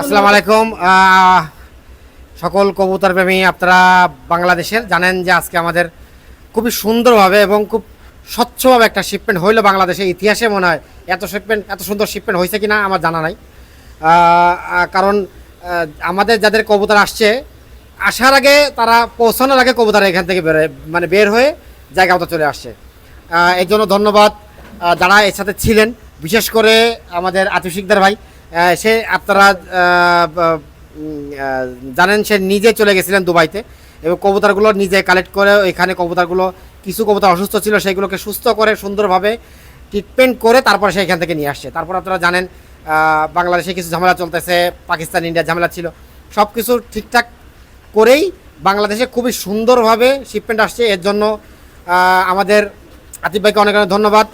আসসালামু আলাইকুম। সকল কবুতর প্রেমী আপনারা বাংলাদেশের জানেন যে আজকে আমাদের খুবই সুন্দরভাবে এবং খুব স্বচ্ছভাবে একটা শিপমেন্ট হইল বাংলাদেশের ইতিহাসে মনে হয়। এত শিপমেন্ট এত সুন্দর শিপমেন্ট হয়েছে কিনা আমার জানা নাই। কারণ আমাদের যাদের কবুতর আসছে, আসার আগে তারা পৌঁছানোর আগে কবুতর এখান থেকে বেরোয় মানে বের হয়ে জায়গা মতো চলে আসছে। এর জন্য ধন্যবাদ। যারা এর সাথে ছিলেন, বিশেষ করে আমাদের আতিফ শিকদার ভাই সে আপনারা জানেন সে নিজে চলে গেছিলেন দুবাইতে এবং কবুতরগুলো নিজে কালেক্ট করে এখানে কবুতরগুলো, কিছু কবুতর অসুস্থ ছিল, সেগুলোকে সুস্থ করে সুন্দরভাবে ট্রিটমেন্ট করে তারপরে সে এখান থেকে নিয়ে আসছে। তারপর আপনারা জানেন বাংলাদেশে কিছু ঝামেলা চলতেছে, পাকিস্তান, ইন্ডিয়া ঝামেলা ছিল। সব কিছু ঠিকঠাক করেই বাংলাদেশে খুবই সুন্দরভাবে শিপমেন্ট আসছে। এর জন্য আমাদের আতিফ ভাইকে অনেক অনেক ধন্যবাদ।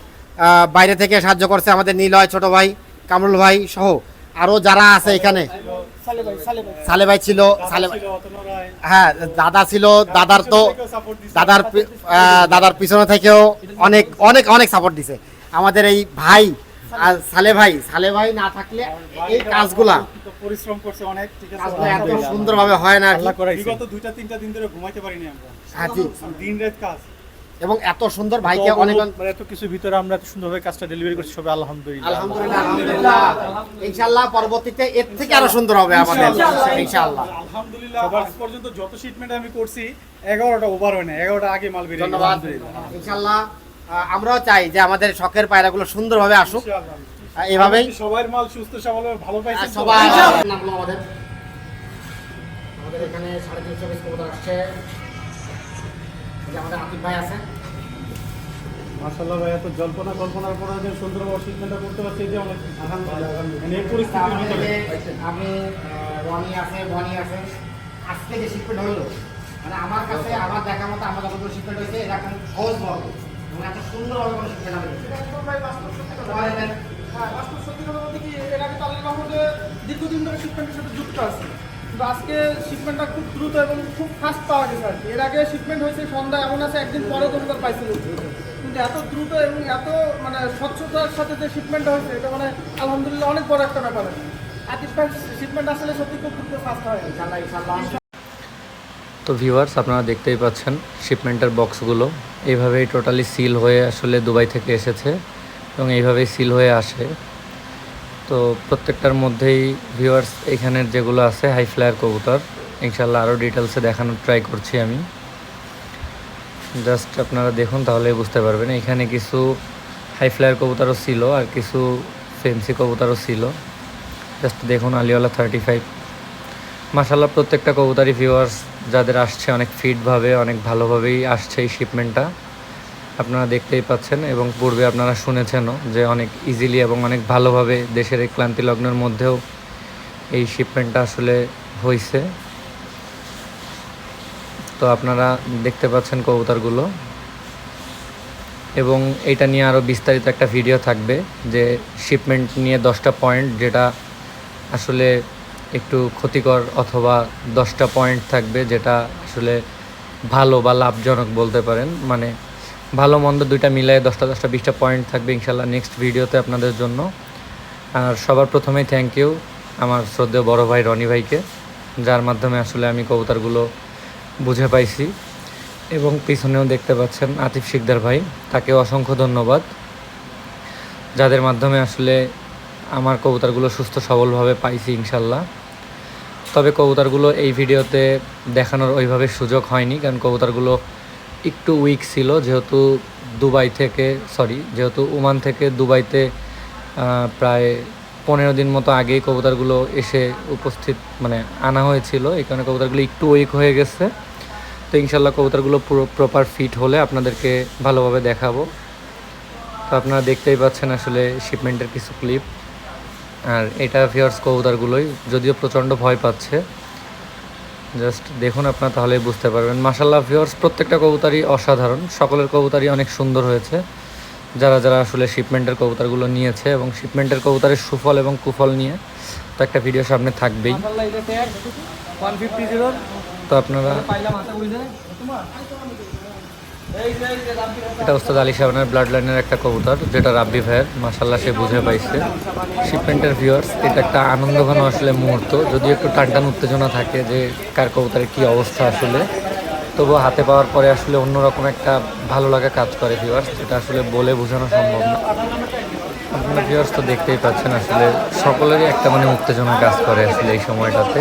বাইরে থেকে সাহায্য করছে আমাদের নীলয় ছোট ভাই। কামরুল ভাই সহ আরও যারা আছে এখানে। সালে ভাই ছিল সালে হ্যাঁ দাদা ছিল দাদার তো দাদার দাদার পিছনে থেকেও অনেক অনেক অনেক সাপোর্ট দিছে। আমাদের এই ভাই আর সালে ভাই সালে ভাই না থাকলে এই কাজগুলা পরিশ্রম করছে অনেক ঠিক আছে এত সুন্দরভাবে হয় না। বিগত দুইটা তিনটা দিন ধরে ঘুমাইতে পারিনি আমরা। হ্যাঁ। দিন রাত কাজ। এবং এত সুন্দর ভাইকে অনেক অনেক- মানে এত কিছু ভিতরে আমরা এত সুন্দরভাবে কাজটা ডেলিভারি করছি সবাই আলহামদুলিল্লাহ। আলহামদুলিল্লাহ আলহামদুলিল্লাহ। ইনশাআল্লাহ পরবর্তীতে এর থেকে আরও সুন্দর হবে আমাদের ইনশাআল্লাহ। আলহামদুলিল্লাহ আজ পর্যন্ত যত শিটমেন্ট আমি করছি এগারোটা ওভার হয় না এগারোটা আগে মাল বেরিয়ে ধন্যবাদ। ইনশাআল্লাহ আমরাও চাই যে আমাদের শখের পায়রাগুলো সুন্দরভাবে আসুক। এভাবেই। সবার মাল সুস্থ সবল ভালো পাইছে তো? সবাই আমাদের আমাদের এখানে সাড়ে তিনশো পিস কবুতর আসছে। যে আমাদের ভাই আছে মাশাআল্লাহ ভাই এত জল্পনা কল্পনার পরে যে শিটমেন্টটা করতে পারছি যে অনেক মানে এই পরিস্থিতির ভিতরে। আমি রনি আছে বনি আছে আজকে যে শিপমেন্ট হইল মানে আমার কাছে আমার দেখা মতো আমার শিপমেন্ট হয়েছে এখন সহজ বর্গ এবং এত সুন্দরভাবে কোনো। তোমার এদের- হ্যাঁ, বাস্তব সত্যি কথা বলতে কি এর আগে তো আল্লাহর দীর্ঘদিন ধরে শিপমেন্টের সাথে যুক্ত আছে? কিন্তু আজকে শিপমেন্টটা খুব দ্রুত এবং খুব ফাস্ট পাওয়া গেছে আর কি। এর আগে শিপমেন্ট হয়েছে সন্ধ্যা এমন আছে একদিন পরে কবুতর পাইছিল। কিন্তু এত দ্রুত এবং এত মানে স্বচ্ছতার সাথে যে শিপমেন্টটা হয়েছে এটা মানে আলহামদুলিল্লাহ অনেক বড় একটা ব্যাপার আর কি আতিফ ভাই শিপমেন্ট আসলে সত্যি খুব দ্রুত ফাস্ট হয়। তো ভিউয়ার্স আপনারা দেখতেই পাচ্ছেন শিপমেন্টের বক্সগুলো এইভাবেই টোটালি সিল হয়ে আসলে দুবাই থেকে এসেছে এবং এইভাবেই সিল হয়ে আসে। তো প্রত্যেকটার মধ্যেই ভিউয়ার্স এখানের যেগুলো আছে হাই ফ্লায়ার কবুতর ইনশাল্লাহ আরও ডিটেলসে দেখানোর ট্রাই করছি আমি। জাস্ট আপনারা দেখুন তাহলে বুঝতে পারবেন। এখানে কিছু হাই ফ্লায়ার কবুতরও ছিল আর কিছু ফেন্সি কবুতরও ছিল। জাস্ট দেখুন, আলিওয়ালা থার্টি ফাইভ মাসাল্লাহ প্রত্যেকটা কবুতারি ভিউয়ার্স যাদের আসছে, অনেক ফিটভাবে অনেক ভালোভাবেই আসছে এই শিপমেন্টটা আপনারা দেখতেই পাচ্ছেন এবং পূর্বে আপনারা শুনেছেনও যে অনেক ইজিলি এবং অনেক ভালোভাবে দেশের এই ক্লান্তি লগ্নের মধ্যেও এই শিপমেন্টটা আসলে হয়েছে তো আপনারা দেখতে পাচ্ছেন কবুতরগুলো। এবং এটা নিয়ে আরও বিস্তারিত একটা ভিডিও থাকবে যে শিপমেন্ট নিয়ে দশটা পয়েন্ট যেটা আসলে একটু ক্ষতিকর অথবা দশটা পয়েন্ট থাকবে যেটা আসলে ভালো বা লাভজনক বলতে পারেন। মানে ভালো মন্দ দুইটা মিলাই দশটা দশটা বিশটা পয়েন্ট থাকবে ইনশাল্লাহ নেক্সট ভিডিওতে আপনাদের জন্য। আর সবার প্রথমেই থ্যাংক ইউ আমার শ্রদ্ধেয় বড় ভাই রনি ভাইকে, যার মাধ্যমে আসলে আমি কবুতারগুলো বুঝে পাইছি। এবং পিছনেও দেখতে পাচ্ছেন আতিফ শিকদার ভাই তাকে অসংখ্য ধন্যবাদ, যাদের মাধ্যমে আসলে আমার কবুতারগুলো সুস্থ সবলভাবে পাইছি ইনশাল্লাহ। তবে কবুতারগুলো এই ভিডিওতে দেখানোর ওইভাবে সুযোগ হয়নি, কারণ কবুতরগুলো একটু উইক ছিল, যেহেতু দুবাই থেকে সরি যেহেতু ওমান থেকে দুবাইতে প্রায় পনেরো দিন মতো আগেই কবুতরগুলো এসে উপস্থিত মানে আনা হয়েছিল। এই কারণে কবুতরগুলো একটু উইক হয়ে গেছে। তো ইনশাল্লাহ কবুতরগুলো পুরো প্রপার ফিট হলে আপনাদেরকে ভালোভাবে দেখাবো। তো আপনারা দেখতেই পাচ্ছেন আসলে শিপমেন্টের কিছু ক্লিপ আর এটা ফিয়ার্স কবুতরগুলোই, যদিও প্রচণ্ড ভয় পাচ্ছে। জাস্ট দেখুন আপনারা তাহলে বুঝতে পারবেন। মাসাল্লাহ ভিওর্স প্রত্যেকটা কবুতারই অসাধারণ। সকলের কবুতারই অনেক সুন্দর হয়েছে। যারা যারা আসলে শিপমেন্টের কবুতারগুলো নিয়েছে এবং শিপমেন্টের কবুতারের সুফল এবং কুফল নিয়ে তো একটা ভিডিও সামনে থাকবেই। মাশাআল্লাহ এটা ট্যাগ 150 তো আপনারা এটা ওস্তাদ আলী সাবানের ব্লাড লাইনের একটা কবুতর, যেটা রাব্বি ভাইয়ের। মাসাল্লাহ সে বুঝে পাইছে। শিপমেন্টের ভিউয়ার্স এটা একটা আনন্দঘন আসলে মুহূর্ত। যদি একটু টানটান উত্তেজনা থাকে যে কার কবুতরের কী অবস্থা আসলে, তবুও হাতে পাওয়ার পরে আসলে অন্যরকম একটা ভালো লাগা কাজ করে ভিউয়ার্স যেটা আসলে বলে বোঝানো সম্ভব না। আপনারা ভিউয়ার্স তো দেখতেই পাচ্ছেন আসলে সকলেরই একটা মানে উত্তেজনা কাজ করে আসলে এই সময়টাতে।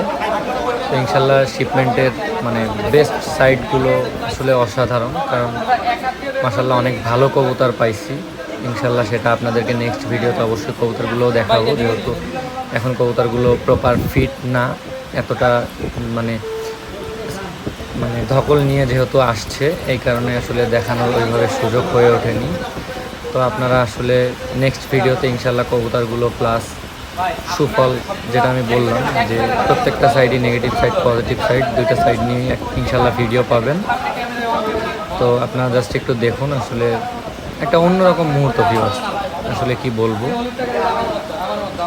তো ইনশাল্লাহ শিপমেন্টের মানে বেস্ট সাইডগুলো আসলে অসাধারণ, কারণ মাসাল্লাহ অনেক ভালো কবুতর পাইছি। ইনশাল্লাহ সেটা আপনাদেরকে নেক্সট ভিডিওতে অবশ্যই কবুতরগুলোও দেখাবো, যেহেতু এখন কবুতরগুলো প্রপার ফিট না, এতটা মানে মানে ধকল নিয়ে যেহেতু আসছে, এই কারণে আসলে দেখানোর ওইভাবে সুযোগ হয়ে ওঠেনি। তো আপনারা আসলে নেক্সট ভিডিওতে ইনশাল্লাহ কবুতরগুলো প্লাস সুফল যেটা আমি বললাম যে প্রত্যেকটা সাইডই নেগেটিভ সাইড পজিটিভ সাইড দুইটা সাইড নিয়ে এক ইনশাল্লাহ ভিডিও পাবেন। তো আপনারা জাস্ট একটু দেখুন আসলে একটা অন্যরকম মুহূর্ত ভিউয়ার্স আসলে কি বলব?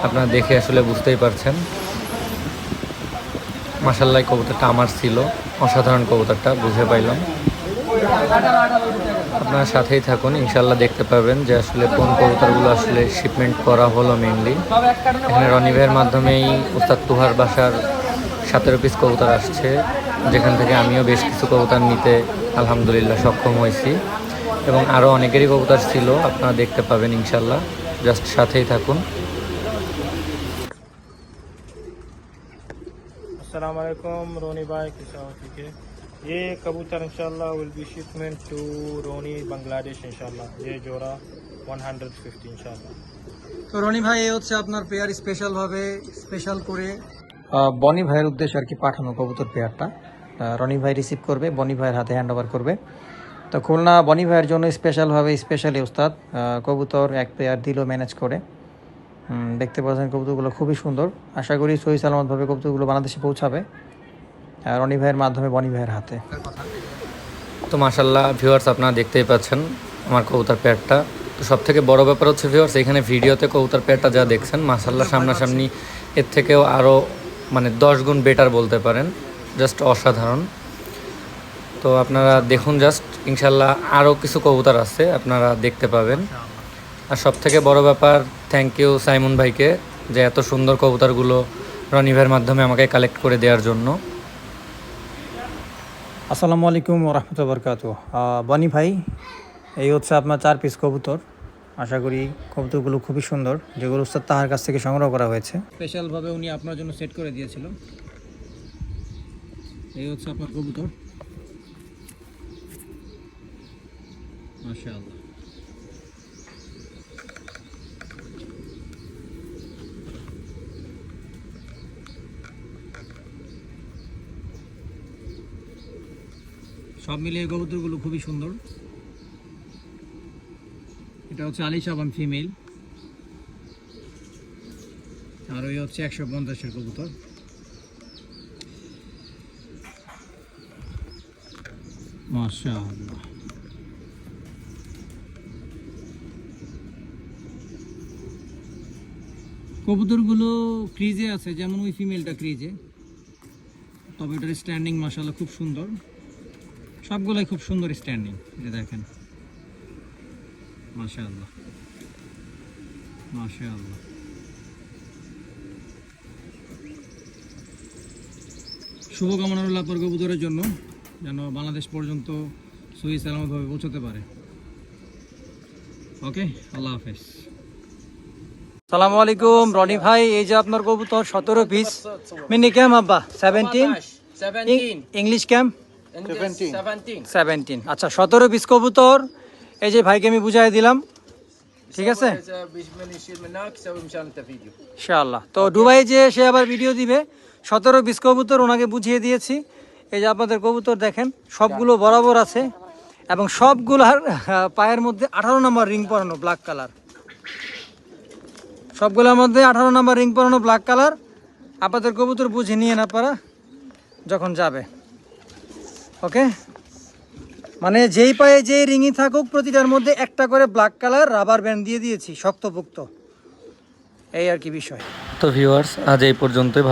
আপনারা দেখে আসলে বুঝতেই পারছেন। মাসাল্লাহ কবুতরটা আমার ছিল। অসাধারণ কবুতরটা, বুঝে পাইলাম। আপনার সাথেই থাকুন ইনশাল্লাহ দেখতে পাবেন যে আসলে কোন কবুতরগুলো আসলে শিপমেন্ট করা হলো মেনলি এখানে রনিভের মাধ্যমেই উস্তাদ তুহার বাসার সতেরো পিস কবুতর আসছে, যেখান থেকে আমিও বেশ কিছু কবুতর নিতে আলহামদুলিল্লাহ সক্ষম হয়েছি। এবং আরও অনেকেরই কবুতর ছিল, আপনারা দেখতে পাবেন ইনশাল্লাহ জাস্ট সাথেই থাকুন। আসসালামু আলাইকুম, রনি ভাই, কৃষক থেকে। ये कबूतर इंशाल्लाह will be shipment to Roni Bangladesh इंशाल्लाह ये जोड़ा 150 इंशाल्लाह তো রনি ভাই এই হচ্ছে আপনার পেয়ার স্পেশাল ভাবে স্পেশাল করে বনি ভাইয়ের উদ্দেশ্যে আর কি পাঠানো কবুতর পেয়ারটা আহ, রনি ভাই রিসিভ করবে বনি ভাইয়ের হাতে হ্যান্ড ওভার করবে তো খুলনা বনি ভাইয়ের জন্য স্পেশালভাবে স্পেশালি উস্তাদ আহ, কবুতর এক পেয়ার দিল ম্যানেজ করে হুম, দেখতে পাচ্ছেন কবুতরগুলো খুবই সুন্দর আশা করি সহি সালামতভাবে কবুতরগুলো বাংলাদেশে পৌঁছাবে আর রনি ভাইয়ের মাধ্যমে, বনি ভাইয়ের হাতে। তো মাসাল্লাহ ভিউয়ার্স আপনারা দেখতেই পাচ্ছেন আমার কবুতর পেয়ারটা। তো সব থেকে বড় ব্যাপার হচ্ছে ভিউয়ার্স এখানে ভিডিওতে কবুতর পেয়ারটা যা দেখছেন মাসাল্লাহ সামনাসামনি এর থেকেও আরও মানে দশ গুণ বেটার বলতে পারেন। জাস্ট অসাধারণ। তো আপনারা দেখুন জাস্ট ইনশাল্লাহ আরও কিছু কবুতর আছে, আপনারা দেখতে পাবেন। আর সব থেকে বড় ব্যাপার থ্যাংক ইউ সাইমন ভাইকে যে এত সুন্দর কবুতরগুলো রনিভের মাধ্যমে আমাকে কালেক্ট করে দেওয়ার জন্য। আসসালামু আলাইকুম রহমতুল্লা বরকাত বনি ভাই, এই হচ্ছে আপনার চার পিস কবুতর। আশা করি কবুতরগুলো খুবই সুন্দর, যেগুলো উস্তাদ তাহার কাছ থেকে সংগ্রহ করা হয়েছে। স্পেশালভাবে উনি আপনার জন্য সেট করে দিয়েছিল। এই হচ্ছে আপনার কবুতর। মাশাআল্লাহ। সব মিলিয়ে কবুতরগুলো খুবই সুন্দর। এটা হচ্ছে আলি সাবান ফিমেল। আর ওই হচ্ছে একশো পঞ্চাশের কবুতর। মাশাআল্লাহ। কবুতরগুলো ক্রিজে আছে, যেমন ওই ফিমেলটা ক্রিজে তবে এটার স্ট্যান্ডিং মাশাআল্লাহ খুব সুন্দর। সবগুলোই খুব সুন্দর স্ট্যান্ডিং এটা দেখেন। মাশাআল্লাহ। মাশাআল্লাহ। শুভকামনা রইল আপনার কবুতরের জন্য যেন বাংলাদেশ পর্যন্ত সহি সালামতভাবে পৌঁছতে পারে। ওকে আল্লাহ হাফেজ। সালামু আলাইকুম রনি ভাই এই যে আপনার কবুতর সতেরো পিস মিনি ক্যাম আব্বা সেভেন্টিন ইংলিশ ক্যাম্প সেভেন্টিন আচ্ছা সতেরো পিস কবুতর। এই যে ভাইকে আমি বুঝাই দিলাম। ঠিক আছে? ইনশাআল্লাহ। তো দুবাই যে সে আবার ভিডিও দিবে সতেরো পিস কবুতর ওনাকে বুঝিয়ে দিয়েছি। এই যে আপনাদের কবুতর দেখেন সবগুলো বরাবর আছে। এবং সবগুলার পায়ের মধ্যে আঠারো নম্বর রিং পরানো ব্ল্যাক কালার সবগুলোর মধ্যে আঠারো নম্বর রিং পরানো ব্ল্যাক কালার আপনাদের কবুতর বুঝে নিয়ে না পারা যখন যাবে। ওকে? মানে যেই পায়ে যেই রিঙি থাকুক, প্রতিটার মধ্যে একটা করে ব্ল্যাক কালার রাবার ব্যান্ড দিয়ে দিয়েছি, শক্তপোক্ত। এই আর কি বিষয়। তো ভিউয়ার্স আজ এই পর্যন্তই, ভালো